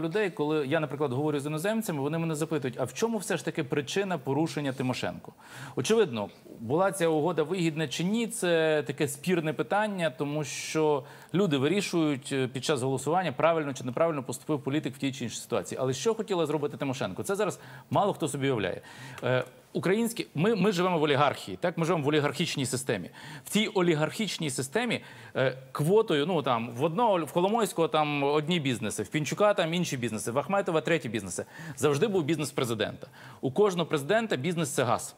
людей, коли я, наприклад, говорю з іноземцями, вони мене запитують: а в чому все ж таки причина порушення Тимошенко? Очевидно, була ця угода вигідна чи ні, це таке спірне питання, тому що люди вирішують е, під час голосування, правильно чи неправильно поступив політик в тій чи іншій ситуації. Але що хотіла зробити Тимошенко? Це зараз мало хто собі уявляє. Українські ми, ми живемо в олігархії, так ми живемо в олігархічній системі. В цій олігархічній системі е, квотою, ну там в одного в Коломойського там одні бізнеси, в Пінчука там інші бізнеси, в Ахметова треті бізнеси. Завжди був бізнес президента. У кожного президента бізнес це газ.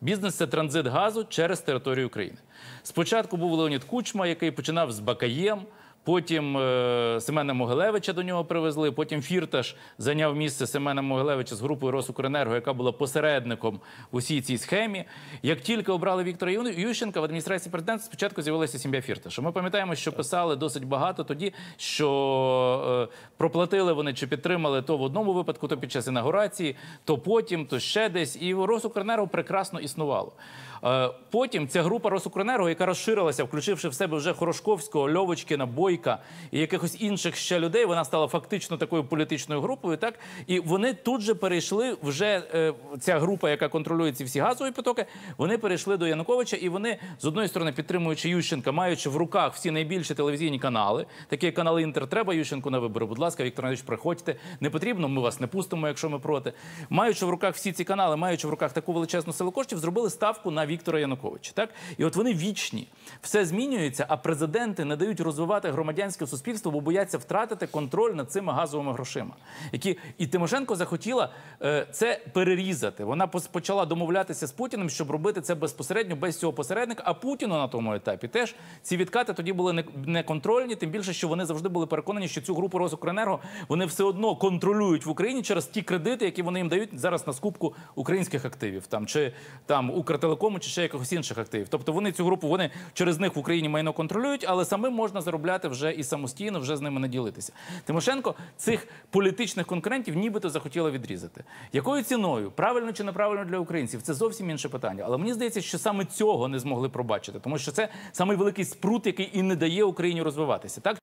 Бізнес це транзит газу через територію України. Спочатку був Леонід Кучма, який починав з Бакаєм. Потім е, Семена Могилевича до нього привезли. Потім Фірташ зайняв місце Семена Могилевича з групою Росукренерго, яка була посередником в усій цій схемі. Як тільки обрали Віктора Ющенка в адміністрації президента, спочатку з'явилася сім'я Фірташа. Ми пам'ятаємо, що писали досить багато тоді, що е, проплатили вони чи підтримали то в одному випадку, то під час інаугурації, то потім, то ще десь. І Росукренерго прекрасно існувало. Е, Потім ця група Росукренерго, яка розширилася, включивши в себе вже Хорошковського, Льовочкина, Бойка і якихось інших ще людей, вона стала фактично такою політичною групою. Так і вони тут же перейшли. Вже е, ця група, яка контролює ці всі газові потоки, вони перейшли до Януковича, і вони з одної сторони підтримуючи Ющенка, маючи в руках всі найбільші телевізійні канали, такі як канали Інтер. Треба Ющенку на вибори. Будь ласка, Віктор Іванович, приходьте. Не потрібно, ми вас не пустимо, якщо ми проти. Маючи в руках всі ці канали, маючи в руках таку величезну силу коштів, зробили ставку на Віктора Януковича. Так і от вони вічні, все змінюється, а президенти не дають розвивати громадянське суспільство, бо бояться втратити контроль над цими газовими грошима. Які і Тимошенко захотіла е, це перерізати. Вона почала домовлятися з Путіним, щоб робити це безпосередньо без цього посередника. А Путіну на тому етапі теж ці відкати тоді були не- неконтрольні, тим більше, що вони завжди були переконані, що цю групу Росукренерго вони все одно контролюють в Україні через ті кредити, які вони їм дають зараз на скупку українських активів, там чи там Укртелекому, чи ще якихось інших активів. Тобто вони цю групу вони через них в Україні майно контролюють, але самим можна заробляти вже і самостійно, вже з ними не ділитися. Тимошенко цих політичних конкурентів нібито захотіла відрізати. Якою ціною, правильно чи неправильно для українців, це зовсім інше питання. Але мені здається, що саме цього не змогли пробачити, тому що це самий великий спрут, який і не дає Україні розвиватися. Так